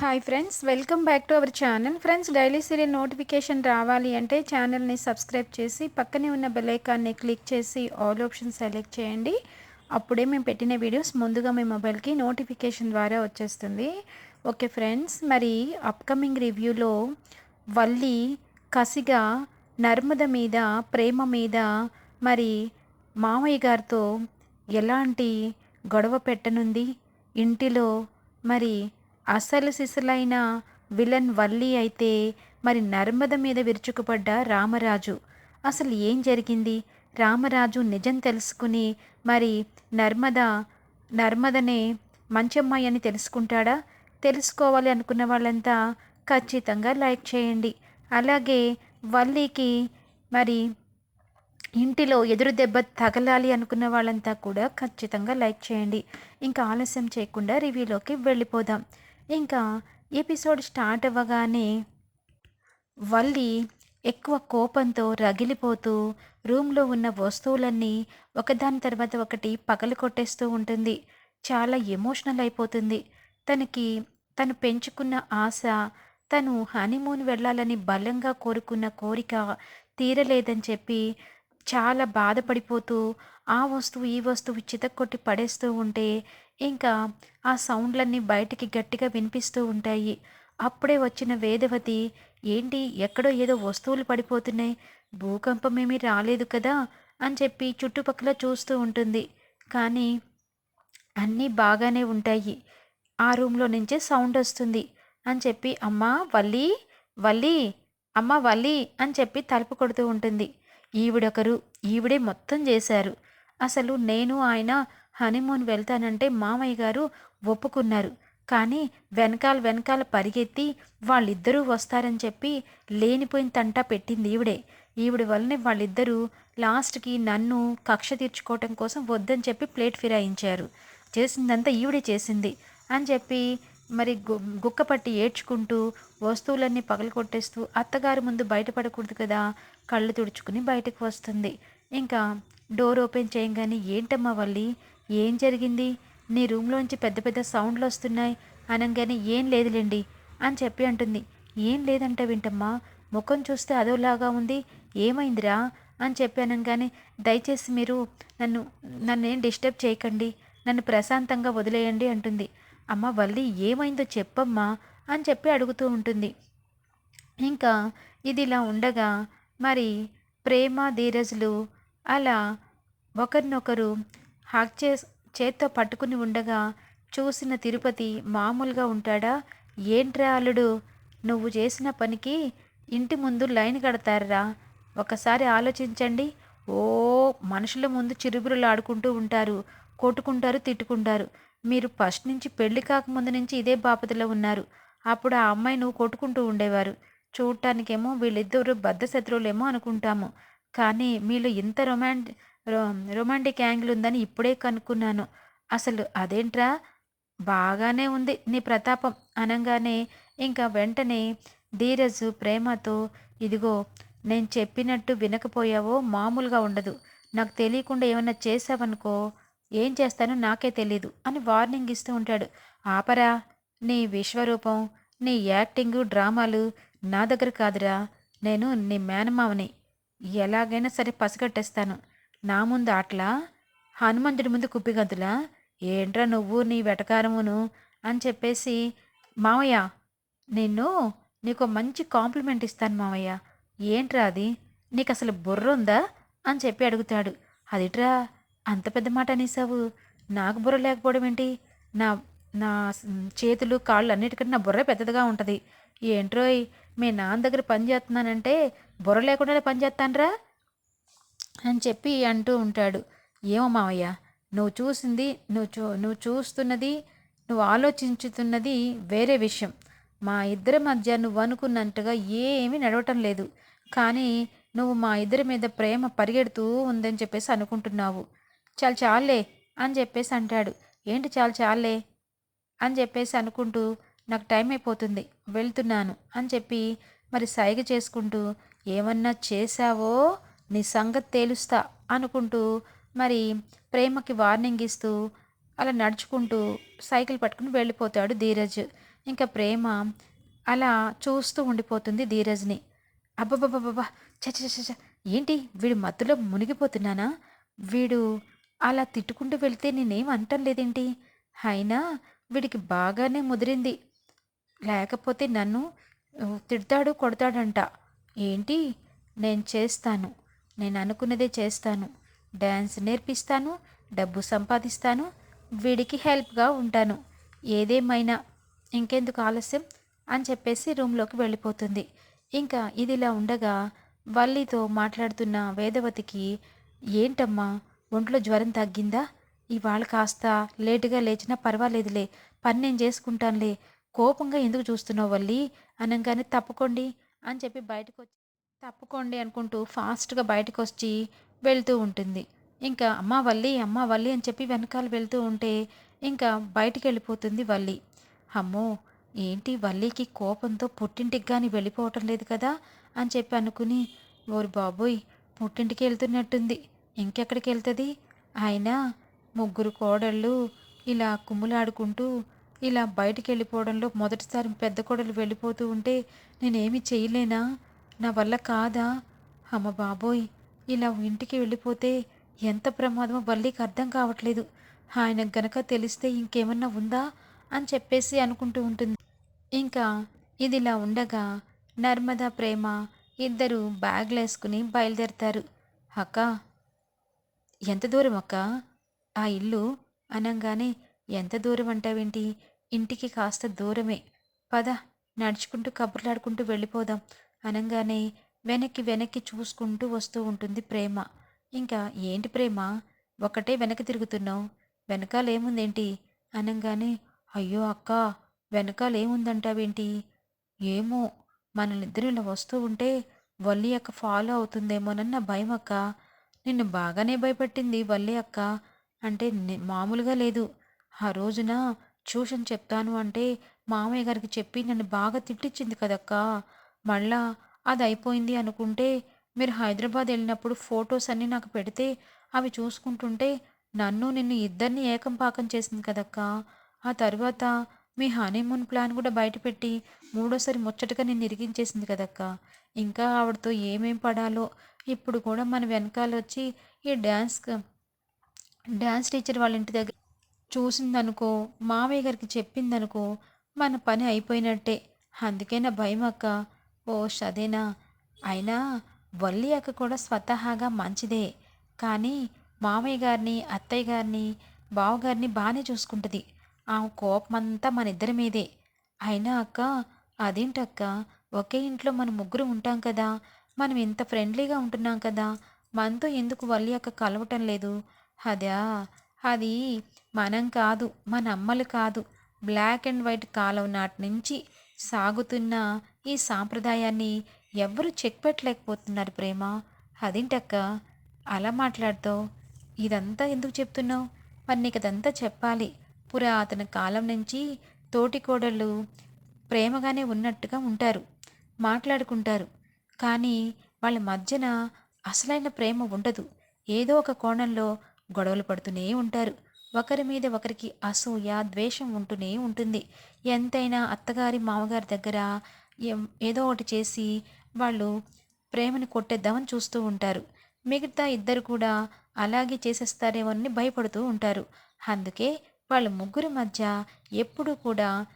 Hi friends welcome back to our channel friends daily serial notification రావాలి అంటే ఛానల్ని subscribe చేసి పక్కనే ఉన్న బెలైకాన్ని క్లిక్ చేసి ఆల్ ఆప్షన్ సెలెక్ట్ చేయండి. అప్పుడే మేము పెట్టిన వీడియోస్ ముందుగా మీ మొబైల్కి నోటిఫికేషన్ ద్వారా వచ్చేస్తుంది. ఓకే ఫ్రెండ్స్ మరి అప్కమింగ్ రివ్యూలో వల్లి కసిగా నర్మద మీద ప్రేమ మీద మరి మామయ్య గారితో ఎలాంటి గొడవ పెట్టనుంది? ఇంటిలో మరి అసలు సిసలైన విలన్ వల్లి అయితే మరి నర్మద మీద విరుచుకుపడ్డ రామరాజు. అసలు ఏం జరిగింది? రామరాజు నిజం తెలుసుకుని మరి నర్మద నర్మదనే మంచమ్మాయి అని తెలుసుకుంటాడా? తెలుసుకోవాలి అనుకున్న వాళ్ళంతా ఖచ్చితంగా లైక్ చేయండి. అలాగే వల్లీకి మరి ఇంటిలో ఎదురు దెబ్బ తగలాలి అనుకున్న వాళ్ళంతా కూడా ఖచ్చితంగా లైక్ చేయండి. ఇంకా ఆలస్యం చేయకుండా రివ్యూలోకి వెళ్ళిపోదాం. ఇంకా ఎపిసోడ్ స్టార్ట్ అవ్వగానే వల్లి ఎక్కువ కోపంతో రగిలిపోతూ రూమ్లో ఉన్న వస్తువులన్నీ ఒకదాని తర్వాత ఒకటి పగలు కొట్టేస్తూ ఉంటుంది. చాలా ఎమోషనల్ అయిపోతుంది. తనకి తను పెంచుకున్న ఆశ తను హనీమూన్ వెళ్ళాలని బలంగా కోరుకున్న కోరిక తీరలేదని చెప్పి చాలా బాధపడిపోతూ ఆ వస్తువు ఈ వస్తువు చితక్కొట్టి పడేస్తూ ఉంటే ఇంకా ఆ సౌండ్లన్నీ బయటికి గట్టిగా వినిపిస్తూ ఉంటాయి. అప్పుడే వచ్చిన వేదవతి ఏంటి ఎక్కడో ఏదో వస్తువులు పడిపోతున్నాయి. భూకంపం ఏమీ రాలేదు కదా? అని చెప్పి చుట్టుపక్కల చూస్తూ ఉంటుంది. కానీ అన్నీ బాగానే ఉంటాయి. ఆ రూమ్లో నుంచే సౌండ్ వస్తుంది అని చెప్పి అమ్మా వల్లి వల్లి అమ్మ వల్లి అని చెప్పి తలుపు కొడుతూ ఉంటుంది. ఈవిడొకరు ఈవిడే మొత్తం చేశారు. అసలు నేను ఆయన హనీమూన్ వెళ్తానంటే మామయ్య గారు ఒప్పుకున్నారు. కానీ వెనకాల వెనకాల పరిగెత్తి వాళ్ళిద్దరూ వస్తారని చెప్పి లేనిపోయిన తంటా పెట్టింది ఈవిడే. ఈవిడ వల్లనే వాళ్ళిద్దరూ లాస్ట్కి నన్ను కక్ష తీర్చుకోవటం కోసం వద్దని చెప్పి ప్లేట్ ఫిరాయించారు. చేసిందంతా ఈవిడే చేసింది అని చెప్పి మరి గు గుక్కపట్టి ఏడ్చుకుంటూ వస్తువులన్నీ పగలగొట్టేస్తూ అత్తగారి ముందు బయటపడకూడదు కదా కళ్ళు తుడుచుకుని బయటకు వస్తుంది. ఇంకా డోర్ ఓపెన్ చేయగానే ఏంటమ్మా వల్లి ఏం జరిగింది? నీ రూమ్లోంచి పెద్ద పెద్ద సౌండ్లు వస్తున్నాయి. అనగానే ఏం లేదులేండి అని చెప్పి అంటుంది. ఏం లేదంట వింటమ్మా ముఖం చూస్తే అదోలాగా ఉంది. ఏమైందిరా? అని చెప్పి అనగానే దయచేసి మీరు నన్ను నన్ను ఏం డిస్టర్బ్ చేయకండి. నన్ను ప్రశాంతంగా వదిలేయండి అంటుంది. అమ్మ వల్లి ఏమైందో చెప్పమ్మా అని చెప్పి అడుగుతూ ఉంటుంది. ఇంకా ఇది ఇలా ఉండగా మరి ప్రేమ ధీరజులు అలా ఒకరినొకరు హాక్ చే చేత్తో పట్టుకుని ఉండగా చూసిన తిరుపతి మామూలుగా ఉంటాడా? ఏంట్రా అల్లుడు? నువ్వు చేసిన పనికి ఇంటి ముందు లైన్ కడతారా? ఒకసారి ఆలోచించండి. ఓ మనుషుల ముందు చిరుబురులు ఆడుకుంటూ ఉంటారు కొట్టుకుంటారు తిట్టుకుంటారు. మీరు ఫస్ట్ నుంచి పెళ్ళి కాకముందు నుంచి ఇదే బాపతిలో ఉన్నారు. అప్పుడు ఆ అమ్మాయి నువ్వు కొట్టుకుంటూ ఉండేవారు. చూడటానికేమో వీళ్ళిద్దరు బద్ధ శత్రువులేమో అనుకుంటాము. కానీ మీలో ఇంత రో రొమాంటిక్ యాంగిల్ ఉందని ఇప్పుడే కనుక్కున్నాను. అసలు అదేంట్రా? బాగానే ఉంది నీ ప్రతాపం అనగానే ఇంకా వెంటనే ధీరజు ప్రేమతో ఇదిగో నేను చెప్పినట్టు వినకపోయావో మామూలుగా ఉండదు. నాకు తెలియకుండా ఏమైనా చేసావనుకో ఏం చేస్తానో నాకే తెలీదు అని వార్నింగ్ ఇస్తూ ఉంటాడు. ఆపరా నీ విశ్వరూపం నీ యాక్టింగు డ్రామాలు నా దగ్గర కాదురా. నేను నీ మేనమావని. ఎలాగైనా సరే పసిగట్టేస్తాను. నా ముందు ఆటలా? హనుమంతుడి ముందు కుప్పిగంతులా ఏంట్రా నువ్వు నీ వెటకారమును? అని చెప్పేసి మావయ్య నిన్ను నీకు మంచి కాంప్లిమెంట్ ఇస్తాను మావయ్య. ఏంట్రా అది? నీకు అసలు బుర్ర ఉందా? అని చెప్పి అడుగుతాడు. అదిట్రా? అంత పెద్ద మాట అనేసావు నాకు బుర్ర లేకపోవడం ఏంటి? నా నా చేతులు కాళ్ళు అన్నిటికంటే నా బుర్ర పెద్దదిగా ఉంటుంది. ఏంట్రోయ్ మీ నాన్న దగ్గర పని చేస్తున్నానంటే బుర్ర లేకుండానే పని చేస్తానరా? అని చెప్పి అంటూ ఉంటాడు. ఏమో మావయ్య నువ్వు చూసింది నువ్వు చూ నువ్వు చూస్తున్నది నువ్వు ఆలోచించుతున్నది వేరే విషయం. మా ఇద్దరి మధ్య నువ్వు అనుకున్నట్టుగా ఏమీ నడవటం లేదు. కానీ నువ్వు మా ఇద్దరి మీద ప్రేమ పరిగెడుతూ ఉందని చెప్పేసి అనుకుంటున్నావు. చాలు చాలే అని చెప్పేసి అంటాడు. ఏంటి చాలు చాలే అని చెప్పేసి అనుకుంటూ నాకు టైం అయిపోతుంది వెళ్తున్నాను అని చెప్పి మరి సైగ చేసుకుంటూ ఏమన్నా చేశావో నీ సంగతి తేలుస్తా అనుకుంటూ మరి ప్రేమకి వార్నింగ్ ఇస్తూ అలా నడుచుకుంటూ సైకిల్ పట్టుకుని వెళ్ళిపోతాడు ధీరజ్. ఇంకా ప్రేమ అలా చూస్తూ ఉండిపోతుంది ధీరజ్ని. అబ్బబ్బబ్బబ్బా చ చ చ చ. ఏంటి? వీడు మత్తులో మునిగిపోతున్నానా? వీడు అలా తిట్టుకుంటూ వెళ్తే నేనేం అంటం లేదేంటి? అయినా వీడికి బాగానే ముదిరింది. లేకపోతే నన్ను తిడతాడు కొడతాడంట. ఏంటి? నేను చేస్తాను. నేను అనుకున్నదే చేస్తాను. డ్యాన్స్ నేర్పిస్తాను డబ్బు సంపాదిస్తాను వీడికి హెల్ప్గా ఉంటాను. ఏదేమైనా ఇంకెందుకు ఆలస్యం అని చెప్పేసి రూమ్లోకి వెళ్ళిపోతుంది. ఇంకా ఇదిలా ఉండగా వల్లితో మాట్లాడుతున్న వేదవతికి ఏంటమ్మా ఒంట్లో జ్వరం తగ్గిందా? ఇవాళ కాస్త లేటుగా లేచినా పర్వాలేదులే పని నేను చేసుకుంటానులే కోపంగా ఎందుకు చూస్తున్నావు వల్లి? అనగానే తప్పకోండి అని చెప్పి బయటకు వచ్చి తప్పుకోండి అనుకుంటూ ఫాస్ట్గా బయటకు వచ్చి వెళ్తూ ఉంటుంది. ఇంకా అమ్మ వల్లి అమ్మ వల్లి అని చెప్పి వెనకాల వెళ్తూ ఉంటే ఇంకా బయటికి వెళ్ళిపోతుంది వల్లి. అమ్మో ఏంటి వల్లికి కోపంతో పుట్టింటికి కానీ వెళ్ళిపోవటం లేదు కదా అని చెప్పి అనుకుని ఓరి బాబోయ్ పుట్టింటికి వెళ్తున్నట్టుంది. ఇంకెక్కడికి వెళ్తుంది? అయినా ముగ్గురు కోడళ్ళు ఇలా కుమ్ములాడుకుంటూ ఇలా బయటికి వెళ్ళిపోవడంలో మొదటిసారి పెద్ద కోడలు వెళ్ళిపోతూ ఉంటే నేనేమి చేయలేనా? నా వల్ల కాదా? అమ్మ బాబోయ్ ఇలా ఇంటికి వెళ్ళిపోతే ఎంత ప్రమాదమో వల్లికి అర్థం కావట్లేదు. ఆయన గనక తెలిస్తే ఇంకేమన్నా ఉందా? అని చెప్పేసి అనుకుంటూ ఉంటుంది. ఇంకా ఇదిలా ఉండగా నర్మదా ప్రేమ ఇద్దరు బ్యాగ్లు వేసుకుని బయలుదేరతారు. అక్క ఎంత దూరం అక్క? ఆ ఇల్లు అనగానే ఎంత దూరం అంటావేంటి? ఇంటికి కాస్త దూరమే. పద నడుచుకుంటూ కబుర్లాడుకుంటూ వెళ్ళిపోదాం. అనగానే వెనక్కి వెనక్కి చూసుకుంటూ వస్తూ ఉంటుంది ప్రేమ. ఇంకా ఏంటి ప్రేమ? ఒకటే వెనక్కి తిరుగుతున్నావు. వెనకాలేముందేంటి? అనగానే అయ్యో అక్క వెనకాలేముందంటావేంటి? ఏమో మనల్నిద్దరూ ఇలా వస్తూ ఉంటే వల్లి అక్క ఫాలో అవుతుందేమోనన్న భయం అక్క నిన్ను బాగానే భయపెట్టింది వల్లి అక్క. అంటే మామూలుగా లేదు. ఆ రోజున ట్యూషన్ చెప్తాను అంటే మామయ్య గారికి చెప్పి నన్ను బాగా తిట్టించింది కదక్కా. మళ్ళా అది అయిపోయింది అనుకుంటే మీరు హైదరాబాద్ వెళ్ళినప్పుడు ఫొటోస్ అన్నీ నాకు పెడితే అవి చూసుకుంటుంటే నన్ను నిన్ను ఇద్దరిని ఏకం పాకం చేసింది కదక్క. ఆ తర్వాత మీ హనీమూన్ ప్లాన్ కూడా బయటపెట్టి మూడోసారి ముచ్చటగా నిన్ను ఇరిగించేసింది కదక్క. ఇంకా ఆవిడతో ఏమేం పడాలో ఇప్పుడు కూడా మన వెనకాల వచ్చి ఈ డ్యాన్స్ డ్యాన్స్ టీచర్ వాళ్ళ ఇంటి దగ్గర చూసిందనుకో మామయ్య గారికి చెప్పిందనుకో మన పని అయిపోయినట్టే. అందుకే నా భయం అక్క ఓ అదేనా అయినా వల్లి అక్క కూడా స్వతహాగా మంచిదే. కానీ మామయ్య గారిని అత్తయ్య గారిని బావగారిని బాగానే చూసుకుంటుంది. ఆ కోపమంతా మన ఇద్దరి మీదే. అయినా అక్క అదేంటక్క? ఒకే ఇంట్లో మనం ముగ్గురు ఉంటాం కదా. మనం ఇంత ఫ్రెండ్లీగా ఉంటున్నాం కదా. మనతో ఎందుకు వల్లి అక్క కలవటం లేదు? అదా అది మనం కాదు మన అమ్మలు కాదు. బ్లాక్ అండ్ వైట్ కాలం నాటి నుంచి సాగుతున్న ఈ సాంప్రదాయాన్ని ఎవ్వరూ చెక్ పెట్టలేకపోతున్నారు ప్రేమ. అదేంటక్క? అలా మాట్లాడుతావు? ఇదంతా ఎందుకు చెప్తున్నావు? మరి నీకు అదంతా చెప్పాలి. పురాతన కాలం నుంచి తోటికోడళ్ళు ప్రేమగానే ఉన్నట్టుగా ఉంటారు మాట్లాడుకుంటారు. కానీ వాళ్ళ మధ్యన అసలైన ప్రేమ ఉండదు. ఏదో ఒక కోణంలో గొడవలు పడుతూనే ఉంటారు. ఒకరి మీద ఒకరికి అసూయ ద్వేషం ఉంటూనే ఉంటుంది. ఎంతైనా అత్తగారి మామగారి దగ్గర ఏదో ఒకటి చేసి వాళ్ళు ప్రేమని కొట్టేద్దామని చూస్తూ ఉంటారు. మిగతా ఇద్దరు కూడా అలాగే చేసేస్తారేమో అని భయపడుతూ ఉంటారు. అందుకే వాళ్ళ ముగ్గురి మధ్య ఎప్పుడూ కూడా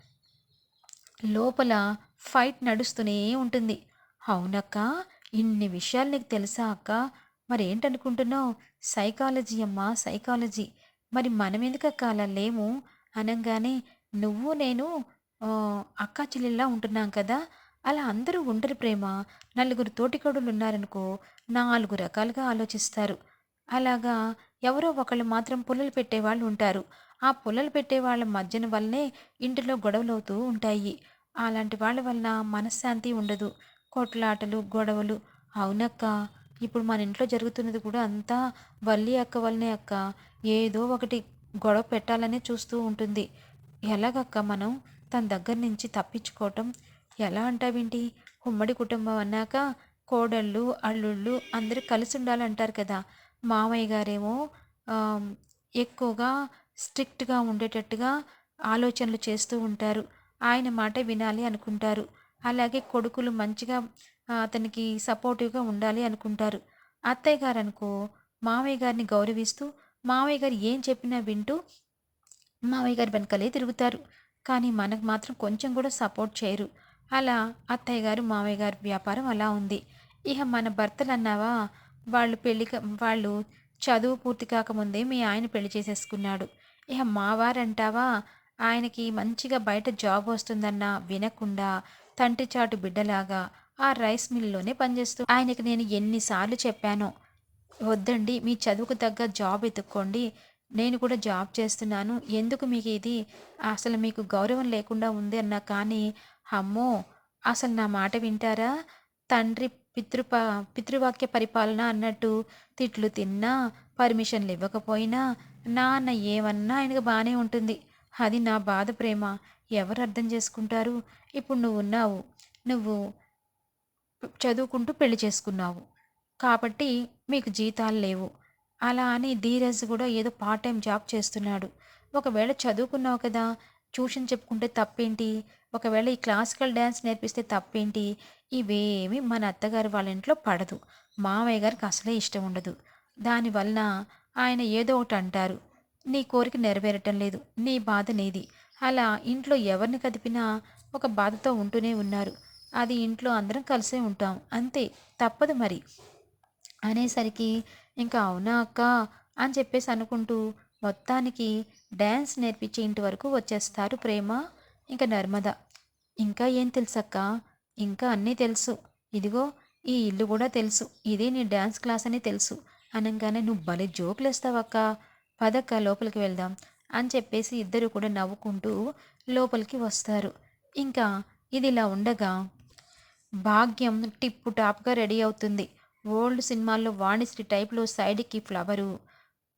లోపల ఫైట్ నడుస్తూనే ఉంటుంది. అవునక్క ఇన్ని విషయాలు నీకు తెలుసా అక్క? మరి ఏంటనుకుంటున్నావు సైకాలజీ అమ్మా సైకాలజీ. మరి మనం ఎందుకు అలా లేము? అనగానే నువ్వు నేను అక్కా చెల్లెల్లా ఉంటున్నాం కదా! అలా అందరూ ఉండరు ప్రేమ! నలుగురు తోటికోడులు ఉన్నారనుకో నాలుగు రకాలుగా ఆలోచిస్తారు. అలాగా ఎవరో ఒకళ్ళు మాత్రం పుల్లలు పెట్టేవాళ్ళు ఉంటారు. ఆ పుల్లలు పెట్టే వాళ్ళ మధ్యన వల్లనే ఇంటిలో గొడవలు అవుతూ ఉంటాయి. అలాంటి వాళ్ళ వలన మనశ్శాంతి ఉండదు. కొట్లాటలు గొడవలు. అవునక్క! ఇప్పుడు మన ఇంట్లో జరుగుతున్నది కూడా అంతా వల్లి అక్క వల్లనే అక్క! ఏదో ఒకటి గొడవ పెట్టాలనే చూస్తూ ఉంటుంది. ఎలాగక్క మనం? తన దగ్గర నుంచి తప్పించుకోవటం ఎలా అంటావేంటి? ఉమ్మడి కుటుంబం అన్నాక కోడళ్ళు అల్లుళ్ళు అందరూ కలిసి ఉండాలంటారు కదా. మామయ్య గారేమో ఎక్కువగా స్ట్రిక్ట్గా ఉండేటట్టుగా ఆలోచనలు చేస్తూ ఉంటారు. ఆయన మాట వినాలి అనుకుంటారు. అలాగే కొడుకులు మంచిగా అతనికి సపోర్టివ్గా ఉండాలి అనుకుంటారు. అత్తయ్య గారు అనుకో మామయ్య గారిని గౌరవిస్తూ మామయ్య గారు ఏం చెప్పినా వింటూ మామయ్య గారి వెనకలే తిరుగుతారు. కానీ మనకు మాత్రం కొంచెం కూడా సపోర్ట్ చేయరు. అలా అత్తయ్య గారు మామయ్య గారు వ్యాపారం అలా ఉంది. ఇక మన భర్తలు అన్నావా? వాళ్ళు పెళ్ళి వాళ్ళు చదువు పూర్తి కాకముందే మీ ఆయన పెళ్ళి చేసేసుకున్నాడు. ఇక మావారంటావా ఆయనకి మంచిగా బయట జాబ్ వస్తుందన్నా వినకుండా తంటి చాటు బిడ్డలాగా ఆ రైస్ మిల్లులోనే పనిచేస్తూ ఆయనకి నేను ఎన్నిసార్లు చెప్పానో వద్దండి మీ చదువుకు తగ్గ జాబ్ ఎత్తుక్కోండి నేను కూడా జాబ్ చేస్తున్నాను. ఎందుకు మీకు ఇది? అసలు మీకు గౌరవం లేకుండా ఉంది అన్నా కానీ అమ్మో! అసలు నా మాట వింటారా? తండ్రి పితృప పితృవాక్య పరిపాలన అన్నట్టు తిట్లు తిన్నా పర్మిషన్లు ఇవ్వకపోయినా నాన్న ఏమన్నా ఆయనకు బాగానే ఉంటుంది. అది నా బాధ ప్రేమ. ఎవరు అర్థం చేసుకుంటారు? ఇప్పుడు నువ్వు ఉన్నావు. నువ్వు చదువుకుంటూ పెళ్ళి చేసుకున్నావు. కాబట్టి మీకు జీతాలు లేవు. అలా అని ధీరజ్ కూడా ఏదో పార్ట్ టైం జాబ్ చేస్తున్నాడు. ఒకవేళ చదువుకున్నావు కదా ట్యూషన్ చెప్పుకుంటే తప్పేంటి? ఒకవేళ ఈ క్లాసికల్ డ్యాన్స్ నేర్పిస్తే తప్పేంటి? ఇవేమి మన అత్తగారు వాళ్ళ ఇంట్లో పడదు. మామయ్య గారికి అసలే ఇష్టం ఉండదు. దానివలన ఆయన ఏదో ఒకటి అంటారు. నీ కోరిక నెరవేరటం లేదు. నీ బాధ నీది. అలా ఇంట్లో ఎవరిని కదిపినా ఒక బాధతో ఉంటూనే ఉన్నారు. అది ఇంట్లో అందరం కలిసే ఉంటాం. అంతే. తప్పదు మరి. అనేసరికి ఇంకా అవునా అక్క? అని చెప్పేసి అనుకుంటూ మొత్తానికి డ్యాన్స్ నేర్పించే ఇంటి వరకు వచ్చేస్తారు ప్రేమ. ఇంకా నర్మద ఇంకా ఏం తెలుసక్క? ఇంకా అన్నీ తెలుసు. ఇదిగో ఈ ఇల్లు కూడా తెలుసు. ఇదే నీ డ్యాన్స్ క్లాస్ అని తెలుసు. అనగానే నువ్వు భలే జోకులు వేస్తావక్క పదక్క లోపలికి వెళ్దాం అని చెప్పేసి ఇద్దరు కూడా నవ్వుకుంటూ లోపలికి వస్తారు. ఇంకా ఇది ఇలా ఉండగా భాగ్యం టిప్పు టాప్గా రెడీ అవుతుంది. ఓల్డ్ సినిమాల్లో వాణిశ్రీ టైప్లో సైడ్కి ఫ్లవరు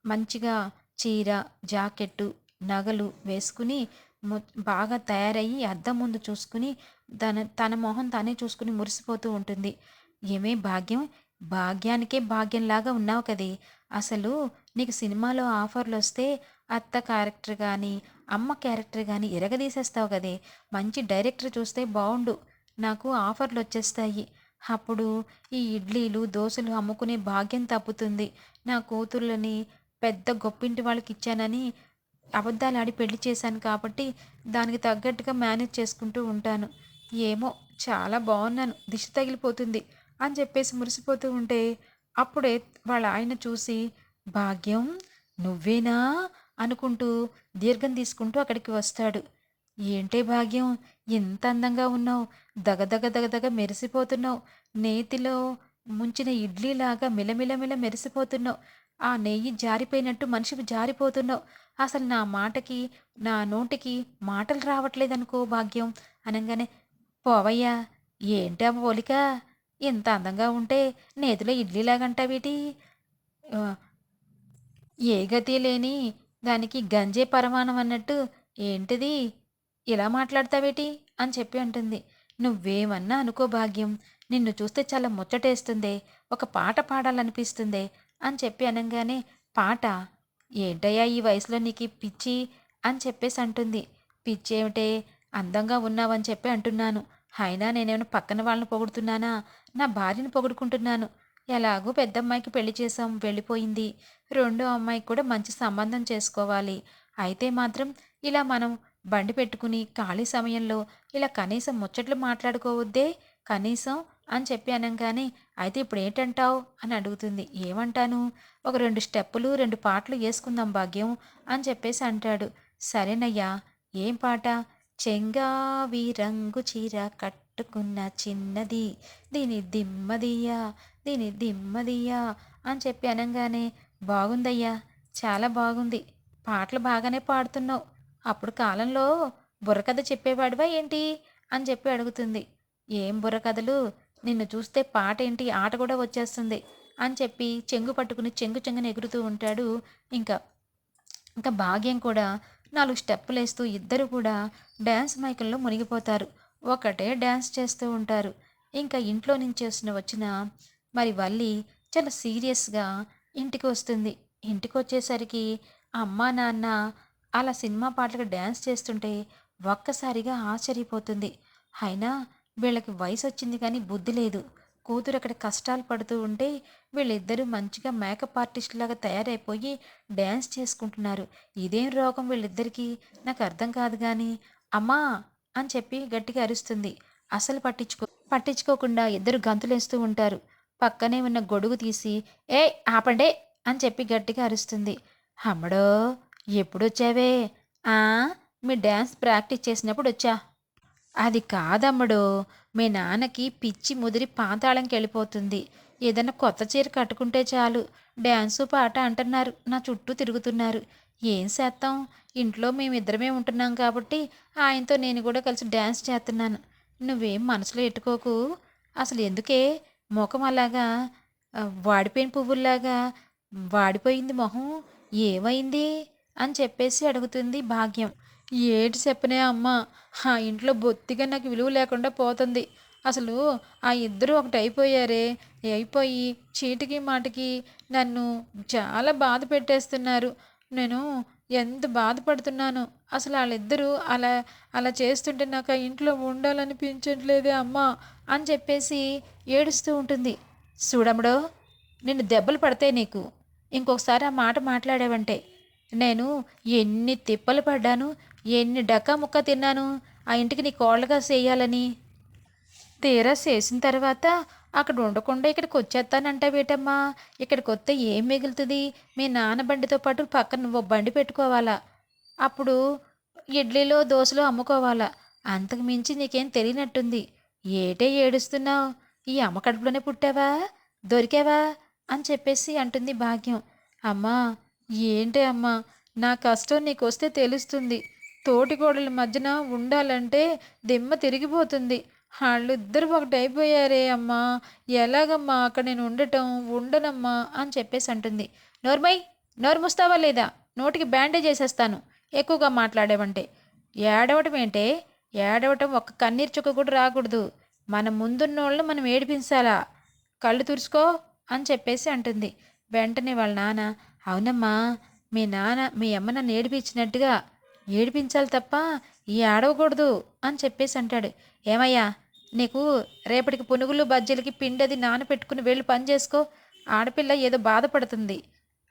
మంచిగా చీర జాకెట్టు నగలు వేసుకుని బాగా తయారయ్యి అద్దం ముందు చూసుకుని తన తన మొహం తానే చూసుకుని మురిసిపోతూ ఉంటుంది. ఏమే భాగ్యం? భాగ్యానికే భాగ్యంలాగా ఉన్నావు కదే. అసలు నీకు సినిమాలో ఆఫర్లు వస్తే అత్త క్యారెక్టర్ కానీ అమ్మ క్యారెక్టర్ కానీ ఎరగదీసేస్తావు కదే. మంచి డైరెక్టర్ చూస్తే బాగుండు నాకు ఆఫర్లు వచ్చేస్తాయి అప్పుడు ఈ ఇడ్లీలు దోశలు అమ్ముకునే భాగ్యం తప్పుతుంది. నా కూతుర్లని పెద్ద గొప్పింటి వాళ్ళకి ఇచ్చానని అబద్ధాలు ఆడి పెళ్ళి చేశాను కాబట్టి దానికి తగ్గట్టుగా మేనేజ్ చేసుకుంటూ ఉంటాను. ఏమో చాలా బాగున్నాను దిశ తగిలిపోతుంది అని చెప్పేసి మురిసిపోతూ ఉంటే అప్పుడే వాళ్ళ ఆయన చూసి భాగ్యం నువ్వేనా? అనుకుంటూ దీర్ఘం తీసుకుంటూ అక్కడికి వస్తాడు. ఏంటే భాగ్యం? ఎంత అందంగా ఉన్నావు. దగదగ దగదగ మెరిసిపోతున్నావు. నేతిలో ముంచిన ఇడ్లీలాగా మిలమిలమిల మెరిసిపోతున్నావు. ఆ నెయ్యి జారిపోయినట్టు మనిషికి జారిపోతున్నావు. అసలు నా మాటకి నా నోటికి మాటలు రావట్లేదనుకో భాగ్యం? అనగానే పోవయ్యా ఏంటి ఆ పోలిక? ఇంత అందంగా ఉంటే నేతిలో ఇడ్లీలాగంటావేటి? ఆ, ఏ గతి లేని దానికి గంజే పరమాణం అన్నట్టు. ఏంటిది? ఇలా మాట్లాడతావేటి? అని చెప్పి అంటుంది. నువ్వేమన్నా అనుకో భాగ్యం. నిన్ను చూస్తే చాలా ముచ్చటేస్తుందే. ఒక పాట పాడాలనిపిస్తుందే అని చెప్పి అనగానే పాట? ఏంటయ్యా ఈ వయసులో నీకు పిచ్చి? అని చెప్పేసి అంటుంది. పిచ్చి ఏమిటే అందంగా ఉన్నావని చెప్పి అంటున్నాను. అయినా నేనేమైనా పక్కన వాళ్ళని పొగుడుతున్నానా? నా భార్యను పొగుడుకుంటున్నాను. ఎలాగో పెద్దమ్మాయికి పెళ్ళి చేసాం వెళ్ళిపోయింది. రెండో అమ్మాయికి కూడా మంచి సంబంధం చేసుకోవాలి. అయితే మాత్రం ఇలా మనం బండి పెట్టుకుని ఖాళీ సమయంలో ఇలా కనీసం ముచ్చట్లు మాట్లాడుకోవద్దే కనీసం అని చెప్పి అనగానే అయితే ఇప్పుడు ఏంటంటావు అని అడుగుతుంది. ఏమంటాను? ఒక రెండు స్టెప్పులు రెండు పాటలు వేసుకుందాం భాగ్యం అని చెప్పేసి అంటాడు. సరేనయ్యా ఏం పాట? చెంగావి రంగు చీర కట్టుకున్న చిన్నది దీని దిమ్మదియ్యా దీని దిమ్మదియ్యా అని చెప్పి అనగానే బాగుందయ్యా చాలా బాగుంది. పాటలు బాగానే పాడుతున్నావు. అప్పుడు కాలంలో బుర్రకథ చెప్పేవాడివా ఏంటి? అని చెప్పి అడుగుతుంది. ఏం బుర్రకథలు? నిన్ను చూస్తే పాట ఏంటి ఆట కూడా వచ్చేస్తుంది. అని చెప్పి చెంగు పట్టుకుని చెంగు చెంగుని ఎగురుతూ ఉంటాడు ఇంకా. ఇంకా భాగ్యం కూడా. నాలుగు స్టెప్పులు వేస్తూ ఇద్దరు కూడా డ్యాన్స్ మైకుల్లో మునిగిపోతారు. ఒకటే డ్యాన్స్ చేస్తూ ఉంటారు. ఇంకా ఇంట్లో నుంచి వచ్చిన వచ్చిన మరి వల్లి చాలా సీరియస్గా ఇంటికి వస్తుంది. ఇంటికి వచ్చేసరికి అమ్మా నాన్న అలా సినిమా పాటలకు డ్యాన్స్ చేస్తుంటే ఒక్కసారిగా ఆశ్చర్యపోతుంది. అయినా వీళ్ళకి వయసు వచ్చింది కానీ బుద్ధి లేదు. కూతురు అక్కడ కష్టాలు పడుతూ ఉంటే వీళ్ళిద్దరూ మంచిగా మేకప్ ఆర్టిస్ట్ లాగా తయారైపోయి డ్యాన్స్ చేసుకుంటున్నారు. ఇదేం రోగం వీళ్ళిద్దరికీ? నాకు అర్థం కాదు కానీ అమ్మా! అని చెప్పి గట్టిగా అరుస్తుంది. అసలు పట్టించుకో పట్టించుకోకుండా ఇద్దరు గంతులేస్తూ ఉంటారు. పక్కనే ఉన్న గొడుగు తీసి ఏ ఆపండే! అని చెప్పి గట్టిగా అరుస్తుంది. అమ్మడో! ఎప్పుడొచ్చావే? ఆ మీ డ్యాన్స్ ప్రాక్టీస్ చేసినప్పుడు వచ్చా అది కాదమ్మడో. మీ నాన్నకి పిచ్చి ముదిరి పాతాళంకి వెళ్ళిపోతుంది. ఏదైనా కొత్త చీర కట్టుకుంటే చాలు. డ్యాన్సు పాట అంటున్నారు. నా చుట్టూ తిరుగుతున్నారు. ఏం చేస్తాం ఇంట్లో మేమిద్దరమే ఉంటున్నాం కాబట్టి ఆయనతో నేను కూడా కలిసి డ్యాన్స్ చేస్తున్నాను నువ్వేం మనసులో ఎట్టుకోకు? అసలు ఎందుకే? ముఖం అలాగా వాడిపోయిన పువ్వుల్లాగా వాడిపోయింది మొహం. ఏమైంది? అని చెప్పేసి అడుగుతుంది భాగ్యం. ఏటి చెప్పనే అమ్మ ఆ ఇంట్లో బొత్తిగా నాకు విలువ లేకుండా పోతుంది. అసలు ఆ ఇద్దరు ఒకటి అయిపోయారే? అయిపోయి చీటికి మాటికి నన్ను చాలా బాధ పెట్టేస్తున్నారు. నేను ఎంత బాధపడుతున్నాను అసలు వాళ్ళిద్దరూ అలా అలా చేస్తుంటే నాకు ఆ ఇంట్లో ఉండాలనిపించట్లేదే అమ్మా అని చెప్పేసి ఏడుస్తూ ఉంటుంది. చూడముడో నిన్ను దెబ్బలు పడతాయి నీకు. ఇంకొకసారి ఆ మాట మాట్లాడావంటే నేను ఎన్ని తిప్పలు పడ్డాను ఎన్ని డక్కా ముక్క తిన్నాను ఆ ఇంటికి నీ కోళ్ళగా చేయాలని తీరా చేసిన తర్వాత అక్కడ ఉండకుండా ఇక్కడికి వచ్చేస్తానంటావేటమ్మా ఇక్కడికి వస్తే ఏం మిగులుతుంది? మీ నాన్న బండితో పాటు పక్కన నువ్వు బండి పెట్టుకోవాలా. అప్పుడు ఇడ్లీలో దోశలు అమ్ముకోవాలా. అంతకు మించి నీకేం తెలియనట్టుంది. ఏటే ఏడుస్తున్నావు? ఈ అమ్మ కడుపులోనే పుట్టావా? దొరికావా? అని చెప్పేసి అంటుంది భాగ్యం. అమ్మా ఏంటి అమ్మా నా కష్టం నీకు వస్తే తెలుస్తుంది. తోటికోడల మధ్యన ఉండాలంటే దిమ్మ తిరిగిపోతుంది. వాళ్ళిద్దరు ఒకటి అయిపోయారే అమ్మా. ఎలాగమ్మా అక్కడ నేను ఉండటం ఉండనమ్మా అని చెప్పేసి అంటుంది. నోర్మై నోరుమొస్తావా లేదా? నోటికి బ్యాండేజ్ చేసేస్తాను ఎక్కువగా మాట్లాడేవంటే. ఏడవటం ఏంటే ఏడవటం ఒక్క కన్నీరు చుక్క కూడా రాకూడదు. మన ముందున్న వాళ్ళని మనం ఏడిపించాలా? కళ్ళు తుడుచుకో అని చెప్పేసి అంటుంది. వెంటనే వాళ్ళ నాన్న అవునమ్మా మీ నాన్న మీ అమ్మ నన్ను ఏడిపించినట్టుగా ఏడిపించాలి తప్ప ఈ ఆడవకూడదు అని చెప్పేసి అంటాడు. ఏమయ్యా నీకు రేపటికి పునుగులు బజ్జీలకి పిండది నానపెట్టుకుని వెళ్ళి పని చేసుకో. ఆడపిల్ల ఏదో బాధపడుతుంది.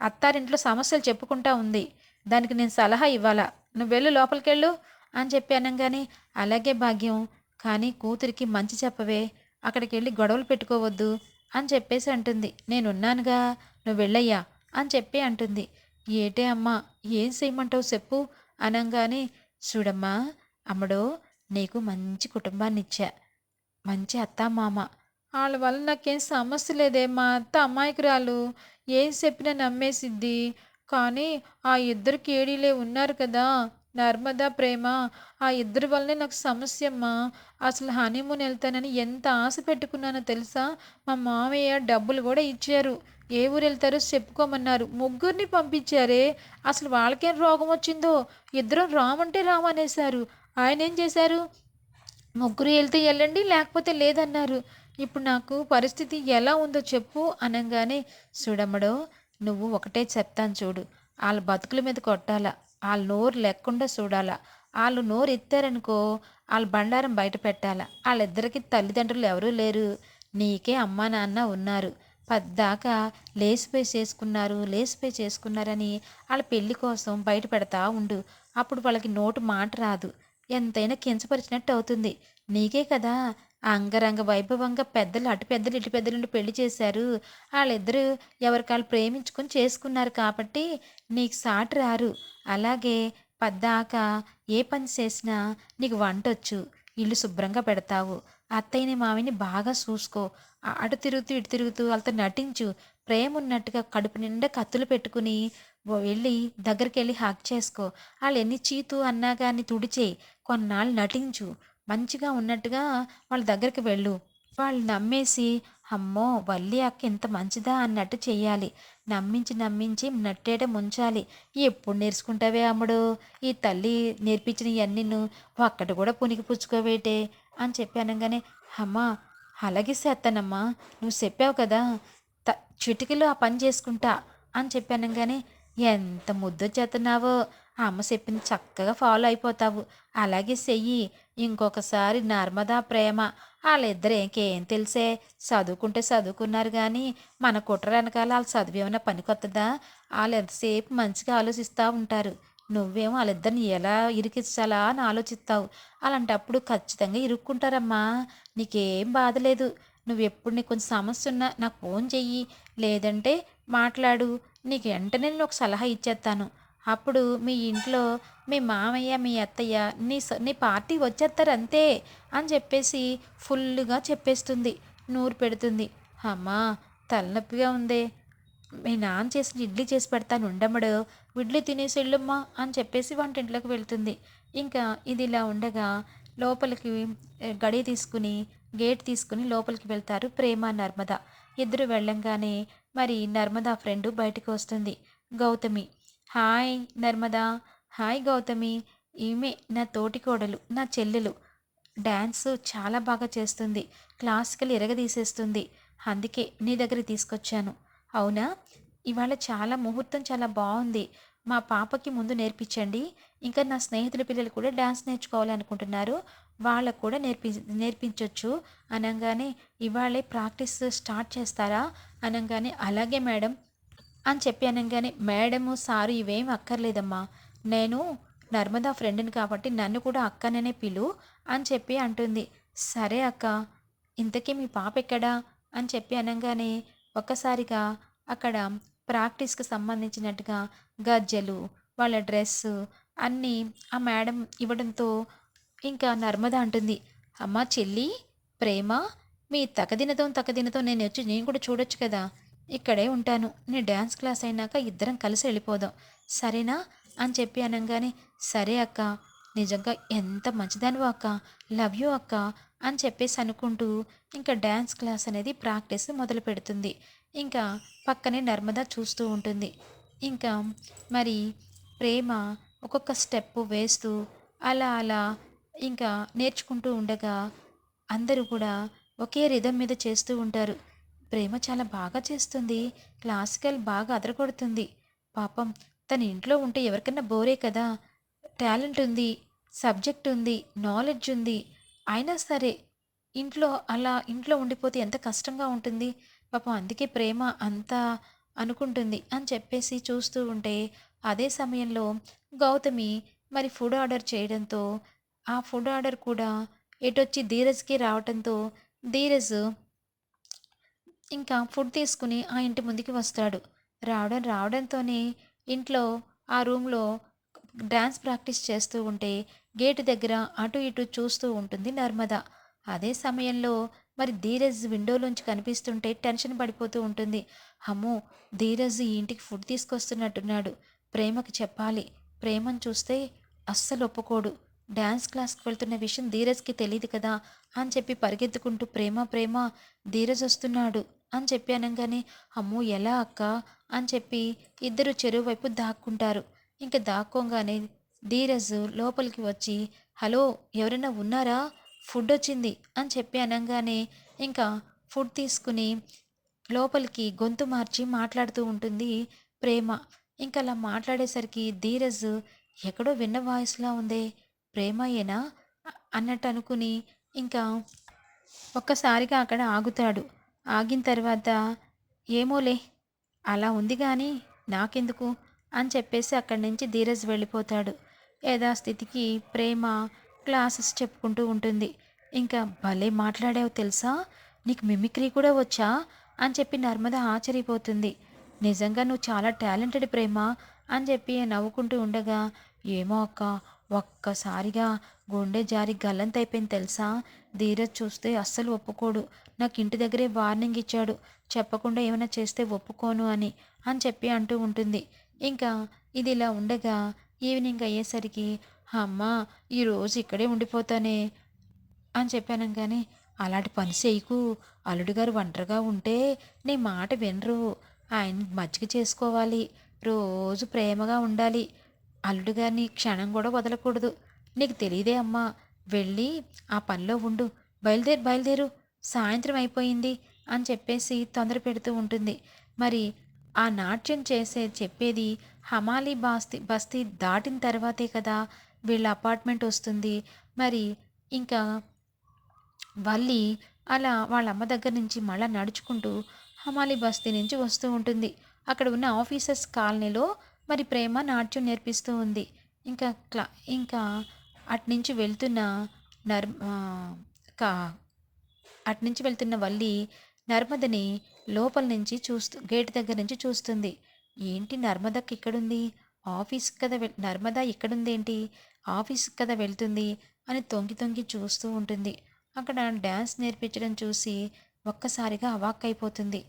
అత్తారింట్లో సమస్యలు చెప్పుకుంటా ఉంది. దానికి నేను సలహా ఇవ్వాలా? నువ్వు వెళ్ళు లోపలికెళ్ళు అని చెప్పి అనగానే అలాగే భాగ్యం కానీ కూతురికి మంచి చెప్పవే. అక్కడికి వెళ్ళి గొడవలు పెట్టుకోవద్దు అని చెప్పేసి అంటుంది. నేనున్నానుగా నువ్వు వెళ్ళయ్యా. అని చెప్పి అంటుంది. ఏటే అమ్మా ఏం చేయమంటావు చెప్పు అనంగానే చూడమ్మా అమ్మడో నీకు మంచి కుటుంబాన్ని ఇచ్చా మంచి అత్త మామ వాళ్ళ వల్ల నాకేం సమస్య లేదే మా అత్త అమాయకురాలు. ఏం చెప్పినా నమ్మేసిద్ది. కానీ ఆ ఇద్దరు కేడీలే ఉన్నారు కదా నర్మదా ప్రేమ ఆ ఇద్దరి వల్లనే నాకు సమస్య అమ్మా. అసలు హనీమూన్ వెళ్తానని ఎంత ఆశ పెట్టుకున్నానో తెలుసా? మా మామయ్య డబ్బులు కూడా ఇచ్చారు. ఏ ఊరు వెళ్తారో చెప్పుకోమన్నారు. ముగ్గురిని పంపించారే. అసలు వాళ్ళకేం రోగం వచ్చిందో? ఇద్దరం రామంటే రామనేశారు ఆయన ఏం చేశారు? ముగ్గురు వెళ్తే వెళ్ళండి లేకపోతే లేదన్నారు. ఇప్పుడు నాకు పరిస్థితి ఎలా ఉందో చెప్పు అనగానే చూడమ్మడో నువ్వు ఒకటే చెప్తాను చూడు. వాళ్ళ బతుకుల మీద కొట్టాలా? వాళ్ళ నోరు లేకుండా చూడాలా? వాళ్ళు నోరు ఎత్తారనుకో వాళ్ళ బండారం బయట పెట్టాలా? వాళ్ళిద్దరికి తల్లిదండ్రులు ఎవరూ లేరు. నీకే అమ్మా నాన్న ఉన్నారు. పద్దాకా లేసిపోయి చేసుకున్నారు లేసిపోయి చేసుకున్నారని వాళ్ళ పెళ్ళి కోసం బయట పెడతా ఉండు. అప్పుడు వాళ్ళకి నోటు మాట రాదు. ఎంతైనా కించపరిచినట్టు అవుతుంది. నీకే కదా? అంగరంగ వైభవంగా పెద్దలు అటు పెద్దలు ఇటు పెద్దలు పెళ్ళి చేశారు. వాళ్ళిద్దరూ ఎవరికాళ్ళు ప్రేమించుకొని చేసుకున్నారు కాబట్టి నీకు సాటి రారు. అలాగే పద్దాక ఏ పని చేసినా నీకు వంటొచ్చు. ఇల్లు శుభ్రంగా పెడతావు. అత్తయ్యని మావిని బాగా చూసుకో. అటు తిరుగుతూ ఇటు తిరుగుతూ వాళ్ళతో నటించు. ప్రేమ ఉన్నట్టుగా కడుపు నిండా కత్తులు పెట్టుకుని వెళ్ళి దగ్గరికి వెళ్ళి హక్ చేసుకో. వాళ్ళు ఎన్ని చీతు అన్నా కానీ తుడిచేయి కొన్నాళ్ళు నటించు. మంచిగా ఉన్నట్టుగా వాళ్ళ దగ్గరికి వెళ్ళు. వాళ్ళు నమ్మేసి అమ్మో వల్లి అక్క ఇంత మంచిదా అన్నట్టు చెయ్యాలి. నమ్మించి నమ్మించి నట్టేట ముంచాలి. ఎప్పుడు నేర్చుకుంటావే అమ్ముడు? ఈ తల్లి నేర్పించిన ఇవన్నీ నువ్వు ఒక్కటి కూడా పునికి పుచ్చుకోవేటే అని చెప్పి అనగానే అమ్మా అలాగే చేస్తానమ్మా. నువ్వు చెప్పావు కదా త చిటికలో ఆ పని చేసుకుంటా అని చెప్పి అనగానే ఎంత ముద్దొచ్చేస్తున్నావో అమ్మ చెప్పింది చక్కగా ఫాలో అయిపోతావు. అలాగే చెయ్యి. ఇంకొకసారి నర్మదా ప్రేమ. వాళ్ళిద్దరు ఇంకేం తెలిసే? చదువుకుంటే చదువుకున్నారు కానీ మన కుట్ర వెనకాల వాళ్ళ చదువు ఏమైనా పనికొత్తదా వాళ్ళు ఎంతసేపు మంచిగా ఆలోచిస్తూ ఉంటారు. నువ్వేమో వాళ్ళిద్దరిని ఎలా ఇరికించాలా అని ఆలోచిస్తావు. అలాంటప్పుడు ఖచ్చితంగా ఇరుక్కుంటారమ్మా. నీకేం బాధ లేదు. నువ్వు ఎప్పుడు నీకు కొంచెం సమస్య ఉన్నా నాకు ఫోన్ చెయ్యి. లేదంటే మాట్లాడు. నీకు వెంటనే నేను ఒక సలహా ఇచ్చేస్తాను. అప్పుడు మీ ఇంట్లో మీ మామయ్య మీ అత్తయ్య నీ స నీ పార్టీ వచ్చేస్తారు అంతే అని చెప్పేసి ఫుల్గా చెప్పేస్తుంది. నూరు పెడుతుంది. అమ్మా తలనొప్పిగా ఉందే. మీ నాన్న చేసిన ఇడ్లీ చేసి పెడతాను ఉండమ్మడు. ఇడ్లీ తినేసి వెళ్ళమ్మా అని చెప్పేసి వంటింట్లోకి వెళ్తుంది. ఇంకా ఇది ఇలా ఉండగా లోపలికి గడి తీసుకుని గేట్ తీసుకుని లోపలికి వెళ్తారు ప్రేమ నర్మద. ఇద్దరు వెళ్ళంగానే మరి నర్మదా ఫ్రెండ్ బయటకు వస్తుంది. గౌతమి. హాయ్ నర్మదా. హాయ్ గౌతమి. ఈమె నా తోటి కోడలు నా చెల్లెలు. డ్యాన్స్ చాలా బాగా చేస్తుంది. క్లాసికల్ ఎరగదీసేస్తుంది. అందుకే నీ దగ్గర తీసుకొచ్చాను. అవునా? ఇవాళ చాలా ముహూర్తం చాలా బాగుంది. మా పాపకి ముందు నేర్పించండి. ఇంకా నా స్నేహితుల పిల్లలు కూడా డ్యాన్స్ నేర్చుకోవాలనుకుంటున్నారు. వాళ్ళకు కూడా నేర్పి నేర్పించవచ్చు అనగానే ఇవాళే ప్రాక్టీస్ స్టార్ట్ చేస్తారా? అనగానే అలాగే మేడం. అని చెప్పి అనగానే మేడము సారు ఇవేం అక్కర్లేదమ్మా. నేను నర్మదా ఫ్రెండ్ని కాబట్టి నన్ను కూడా అక్కననే పిలు అని చెప్పి అంటుంది. సరే అక్క ఇంతకీ మీ పాప ఎక్కడా? అని చెప్పి అనగానే ఒక్కసారిగా అక్కడ ప్రాక్టీస్కి సంబంధించినట్టుగా గజ్జలు వాళ్ళ డ్రెస్సు అన్నీ ఆ మేడం ఇవ్వడంతో ఇంకా నర్మద అంటుంది. అమ్మా చెల్లి ప్రేమ మీ తకదినతో తకదినతో నేను వచ్చి నేను కూడా చూడొచ్చు కదా. ఇక్కడే ఉంటాను. నీ డ్యాన్స్ క్లాస్ అయినాక ఇద్దరం కలిసి వెళ్ళిపోదాం. సరేనా? అని చెప్పి అనగానే సరే అక్క. నిజంగా ఎంత మంచిదానివో అక్క. లవ్ యూ అక్క అని చెప్పేసి అనుకుంటూ ఇంకా డ్యాన్స్ క్లాస్ అనేది ప్రాక్టీస్ మొదలు పెడుతుంది. ఇంకా పక్కనే నర్మదా చూస్తూ ఉంటుంది. ఇంకా మరి ప్రేమ ఒక్కొక్క స్టెప్ వేస్తూ అలా అలా ఇంకా నేర్చుకుంటూ ఉండగా అందరూ కూడా ఒకే రిధం మీద చేస్తూ ఉంటారు. ప్రేమ చాలా బాగా చేస్తుంది. క్లాసికల్ బాగా అదరగొడుతుంది. పాపం తన ఇంట్లో ఉంటే ఎవరికైనా బోరే కదా. టాలెంట్ ఉంది సబ్జెక్ట్ ఉంది నాలెడ్జ్ ఉంది. అయినా సరే ఇంట్లో అలా ఇంట్లో ఉండిపోతే ఎంత కష్టంగా ఉంటుంది. పాపం అందుకే ప్రేమ అంత అనుకుంటుంది అని చెప్పేసి చూస్తూ ఉంటే అదే సమయంలో గౌతమి మరి ఫుడ్ ఆర్డర్ చేయడంతో ఆ ఫుడ్ ఆర్డర్ కూడా ఎటొచ్చి ధీరజ్కి రావడంతో ధీరజ్ ఇంకా ఫుడ్ తీసుకుని ఆ ఇంటి ముందుకి వస్తాడు. రావడం రావడంతోనే ఇంట్లో ఆ రూమ్లో డ్యాన్స్ ప్రాక్టీస్ చేస్తూ ఉంటే గేటు దగ్గర అటు ఇటు చూస్తూ ఉంటుంది నర్మద. అదే సమయంలో మరి ధీరజ్ విండోలోంచి కనిపిస్తుంటే టెన్షన్ పడిపోతూ ఉంటుంది. అమ్మో! ధీరజ్ ఈ ఇంటికి ఫుడ్ తీసుకొస్తున్నట్టున్నాడు. ప్రేమకి చెప్పాలి. ప్రేమను చూస్తే అస్సలు ఒప్పుకోడు. డ్యాన్స్ క్లాస్కి వెళ్తున్న విషయం ధీరజ్కి తెలియదు కదా అని చెప్పి పరిగెత్తుకుంటూ ప్రేమ ప్రేమ ధీరజ్ వస్తున్నాడు. అని చెప్పి అనగానే అమ్మో ఎలా అక్క? అని చెప్పి ఇద్దరు చెరువు వైపు దాక్కుంటారు. ఇంకా దాక్కోగానే ధీరజ్ లోపలికి వచ్చి హలో ఎవరైనా ఉన్నారా? ఫుడ్ వచ్చింది. అని చెప్పి అనగానే ఇంకా ఫుడ్ తీసుకుని లోపలికి గొంతు మార్చి మాట్లాడుతూ ఉంటుంది ప్రేమ. ఇంకా అలా మాట్లాడేసరికి ధీరజ్ ఎక్కడో విన్న వాయిస్లా ఉందే ప్రేమయేనా అన్నట్టు అనుకుని ఇంకా ఒక్కసారిగా అక్కడ ఆగుతాడు. ఆగిన తర్వాత ఏమోలే అలా ఉంది కానీ నాకెందుకు? అని చెప్పేసి అక్కడి నుంచి ధీరజ్ వెళ్ళిపోతాడు. యథాస్థితికి ప్రేమ క్లాసెస్ చెప్పుకుంటూ ఉంటుంది. ఇంకా భలే మాట్లాడావు తెలుసా? నీకు మిమిక్రీ కూడా వచ్చా? అని చెప్పి నర్మద ఆశ్చర్యపోతుంది. నిజంగా నువ్వు చాలా టాలెంటెడ్ ప్రేమ అని చెప్పి నవ్వుకుంటూ ఉండగా ఏమో అక్క ఒక్కసారిగా గుండె జారి గల్లంతైపోయింది తెలుసా? ధీరజ్ చూస్తే అస్సలు ఒప్పుకోడు. నాకు ఇంటి దగ్గరే వార్నింగ్ ఇచ్చాడు. చెప్పకుండా ఏమైనా చేస్తే ఒప్పుకోను అని అని చెప్పి అంటూ ఉంటుంది. ఇంకా ఇది ఇలా ఉండగా ఈవినింగ్ అయ్యేసరికి అమ్మా ఈరోజు ఇక్కడే ఉండిపోతానే అని చెప్పాను కానీ అలాంటి పని చేయకు. అల్లుడు గారు ఒంటరిగా ఉంటే నీ మాట వినరు. ఆయన మజ్జిగ చేసుకోవాలి. రోజు ప్రేమగా ఉండాలి. అల్లుడు గారిని క్షణం కూడా వదలకూడదు. నీకు తెలియదే అమ్మా. వెళ్ళి ఆ పనిలో ఉండు. బయలుదేరు బయలుదేరు. సాయంత్రం అయిపోయింది అని చెప్పేసి తొందర పెడుతూ ఉంటుంది. మరి ఆ నాట్యం చేసే చెప్పేది హమాలీ బాస్తి బస్తీ దాటిన తర్వాతే కదా వీళ్ళ అపార్ట్మెంట్ వస్తుంది. మరి ఇంకా వల్లి అలా వాళ్ళ అమ్మ దగ్గర నుంచి మళ్ళీ నడుచుకుంటూ హమాలి బస్తీ నుంచి వస్తూ ఉంటుంది. అక్కడ ఉన్న ఆఫీసర్స్ కాలనీలో మరి ప్రేమ నాట్యం నేర్పిస్తూ ఉంది. ఇంకా క్లా ఇంకా అట్నుంచి వెళ్తున్న నర్ కా అట్నుంచి వెళ్తున్న వల్లి నర్మదని లోపల నుంచి చూస్తూ గేట్ దగ్గర నుంచి చూస్తుంది. ఏంటి నర్మదకి ఇక్కడుంది? ఆఫీస్ కదా వె నర్మద ఇక్కడుంది ఏంటి? ఆఫీస్ కదా వెళ్తుంది అని తొంగి తొంగి చూస్తూ ఉంటుంది. అక్కడ డ్యాన్స్ నేర్పించడం చూసి ఒక్కసారిగా అవాక్కైపోతుంది.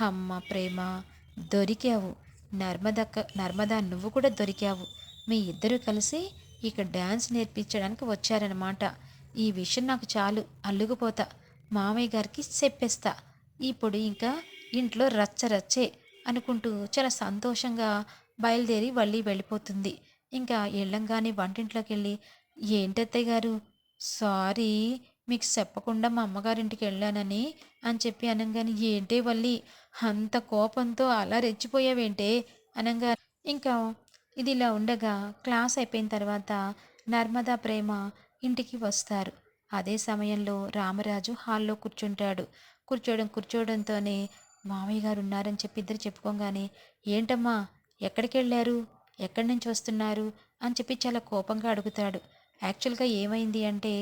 అమ్మ ప్రేమ దొరికావు. నర్మద నర్మదా నువ్వు కూడా దొరికావు. మీ ఇద్దరు కలిసి ఇక్కడ డ్యాన్స్ నేర్పించడానికి వచ్చారనమాట ఈ విషయం నాకు చాలు అల్లుకుపోతా. మామయ్య గారికి చెప్పేస్తా. ఇప్పుడు ఇంకా ఇంట్లో రచ్చ రచ్చే అనుకుంటూ చాలా సంతోషంగా బయలుదేరి వళ్ళీ వెళ్ళిపోతుంది. ఇంకా వెళ్ళంగానే వంటింట్లోకి వెళ్ళి ఏంటత్తయ్య గారు సారీ మీకు చెప్పకుండా మా అమ్మగారింటికి వెళ్ళానని అని చెప్పి అనగానే ఏంటే వల్లి అంత కోపంతో అలా రెచ్చిపోయావేంటే? అనగా ఇంకా ఇది ఇలా ఉండగా క్లాస్ అయిపోయిన తర్వాత నర్మదా ప్రేమ ఇంటికి వస్తారు. అదే సమయంలో రామరాజు హాల్లో కూర్చుంటాడు. కూర్చోవడం కూర్చోవడంతోనే మామయ్య గారు ఉన్నారని చెప్పి ఇద్దరు చెప్పుకోగానే ఏంటమ్మా ఎక్కడికి వెళ్ళారు ఎక్కడి నుంచి వస్తున్నారు? అని చెప్పి చాలా కోపంగా అడుగుతాడు. యాక్చువల్గా ఏమైంది అంటే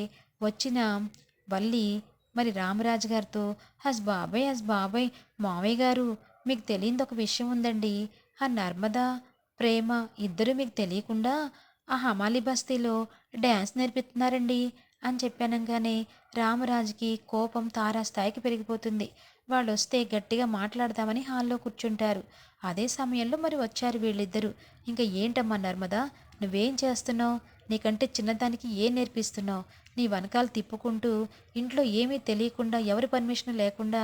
వచ్చిన వల్లి మరి రామరాజు గారితో హస్ బాబాయ్ హస్ బాబాయ్ మామయ్య గారు మీకు తెలియని ఒక విషయం ఉందండి. ఆ నర్మదా ప్రేమ ఇద్దరు మీకు తెలియకుండా ఆ హమాలి బస్తీలో డ్యాన్స్ నేర్పిస్తున్నారండి అని చెప్పానంగానే రామరాజుకి కోపం తారాస్థాయికి పెరిగిపోతుంది. వాళ్ళు వస్తే గట్టిగా మాట్లాడదామని హాల్లో కూర్చుంటారు. అదే సమయంలో మరి వచ్చారు వీళ్ళిద్దరూ. ఇంకా ఏంటమ్మా నర్మదా నువ్వేం చేస్తున్నావు? నీకంటే చిన్నదానికి ఏం నేర్పిస్తున్నావు? నీ వెనకాల తిప్పుకుంటూ ఇంట్లో ఏమీ తెలియకుండా ఎవరి పర్మిషన్ లేకుండా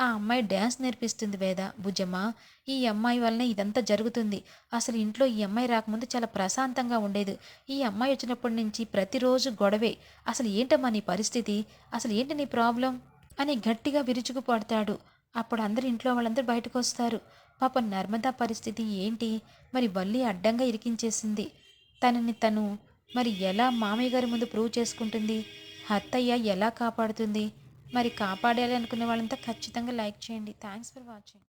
ఆ అమ్మాయి డ్యాన్స్ నేర్పిస్తుంది వేద భుజమ్మ. ఈ అమ్మాయి వల్లనే ఇదంతా జరుగుతుంది. అసలు ఇంట్లో ఈ అమ్మాయి రాకముందు చాలా ప్రశాంతంగా ఉండేది. ఈ అమ్మాయి వచ్చినప్పటి నుంచి ప్రతిరోజు గొడవే. అసలు ఏంటమ్మా నీ పరిస్థితి? అసలు ఏంటి నీ ప్రాబ్లం? అని గట్టిగా విరుచుకుపడతాడు అప్పుడు అందరు ఇంట్లో వాళ్ళందరూ బయటకు వస్తారు పాప నర్మదా పరిస్థితి ఏంటి? మరి వల్లి అడ్డంగా ఇరికించేసింది. తనని తను మరి ఎలా మామయ్య గారి ముందు ప్రూవ్ చేసుకుంటుంది? అత్తయ్య ఎలా కాపాడుతుంది? మరి కాపాడాలి అనుకునే వాళ్ళంతా ఖచ్చితంగా లైక్ చేయండి. Thanks for watching